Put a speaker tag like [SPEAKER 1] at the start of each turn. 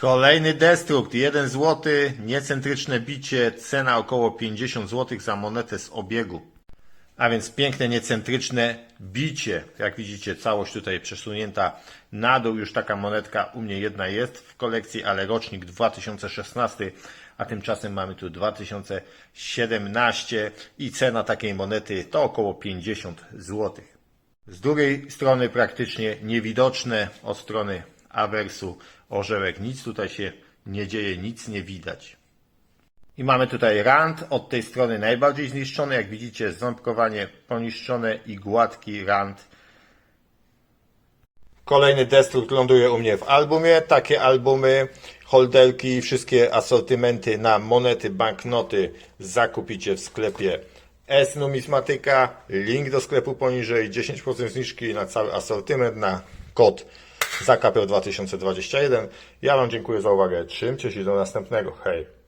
[SPEAKER 1] Kolejny destrukt, 1 zł, niecentryczne bicie, cena około 50 zł za monetę z obiegu. A więc piękne, niecentryczne bicie. Jak widzicie, całość tutaj przesunięta na dół. Już taka monetka u mnie jedna jest w kolekcji, ale rocznik 2016, a tymczasem mamy tu 2017 i cena takiej monety to około 50 zł. Z drugiej strony praktycznie niewidoczne, od strony awersu orzełek. Nic tutaj się nie dzieje, nic nie widać. I mamy tutaj rand, od tej strony najbardziej zniszczony, jak widzicie ząbkowanie poniszczone i gładki rand. Kolejny destrukt ląduje u mnie w albumie. Takie albumy, holderki, wszystkie asortymenty na monety, banknoty zakupicie w sklepie S Numismatyka. Link do sklepu poniżej, 10% zniżki na cały asortyment, na kod ZAKAPEł 2021. Ja Wam dziękuję za uwagę. Trzymcie się do następnego. Hej!